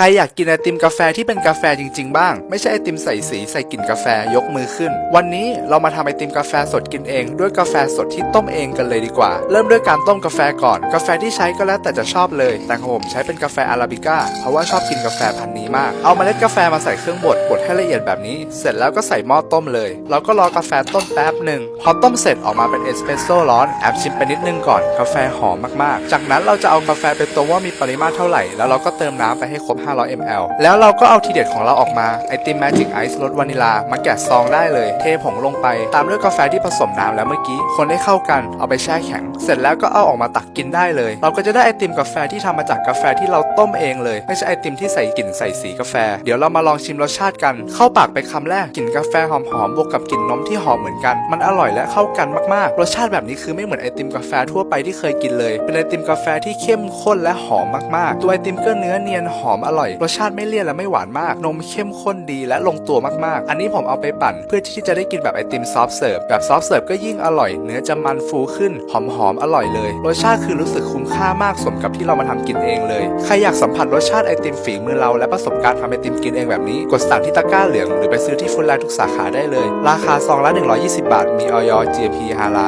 ใครอยากกินไอติมกาแฟที่เป็นกาแฟจริง ๆ บ้าง ไม่ใช่ไอติมใส่สีใส่กลิ่นกาแฟยกมือขึ้น วันนี้เรามาทำไอติมกาแฟสดกินเอง ด้วยกาแฟสดที่ต้มเองกันเลยดีกว่า เริ่มด้วยการต้มกาแฟก่อน กาแฟที่ใช้ก็แล้วแต่จะชอบเลย แต่ของผมใช้เป็นกาแฟอาราบิก้าเพราะว่าชอบกินกาแฟพันธุ์นี้มาก เอาเมล็ดกาแฟมาใส่เครื่องบดบดให้ละเอียดแบบนี้ เสร็จแล้วก็ใส่หม้อต้มเลย เราก็รอกาแฟต้มแป๊บหนึ่งพอต้มเสร็จออกมาเป็นเอสเปรสโซ่ร้อนแอบชิมไปนิดนึงก่อนกาแฟหอมมากๆ จากนั้นเราจะเอากาแฟไปตวงว่ามีปริมาตรเท่าไหร่แล้วเราก็เติมน้ำไปให้ครบ500 ml แล้วเราก็เอาทีเด็ดของเราออกมา ไอติมแมจิกไอซ์รสวานิลา มาแกะซองได้เลย เทผงลงไป ตามด้วยกาแฟที่ผสมน้ำแล้วเมื่อกี้ คนให้เข้ากันเอาไปแช่แข็ง เสร็จแล้วก็เอาออกมาตักกินได้เลย เราก็จะได้ไอติมกาแฟที่ทำมาจากกาแฟที่เรา ต้มเองเลย ไม่ใช่ไอติมที่ใส่กลิ่นใส่สีกาแฟ เดี๋ยวเรามาลองชิมรสชาติกัน เข้าปากไปคำแรกกลิ่นกาแฟหอมๆบวกกับกลิ่นนมที่หอมเหมือนกัน มันอร่อยและเข้ากันมากๆ รสชาติแบบนี้คือไม่เหมือนไอติมกาแฟทั่วไปที่เคยกินเลย เป็นไอติมกาแฟที่เข้มข้นและหอมมากๆ ตัวไอติมก็เนื้อเนียนหอมอร่อย รสชาติไม่เลี่ยนและไม่หวานมาก นมเข้มข้นดีและลงตัวมากๆ อันนี้ผมเอาไปปั่น เพื่อที่จะได้กินแบบไอติมซอฟต์เสิร์ฟแบบซอฟต์เสิร์ฟก็ยิ่งอร่อย เนื้อจะมันฟูขึ้นหอมๆอร่อยเลย รสชาติคือรู้สึกคุ้มค่ามากสมกับที่เรามาทำกินเองเลยใครอยากสัมผัสรสชาติไอติมฝีมือเราและประสบการณ์ทำไอติมกินเองแบบนี้ กดสั่งที่ตะกร้าเหลืองหรือไปซื้อที่ฟู้ดแลน์ทุกสาขาได้เลย ราคาซองละ 120 บาท มีออย GMP ฮาลาล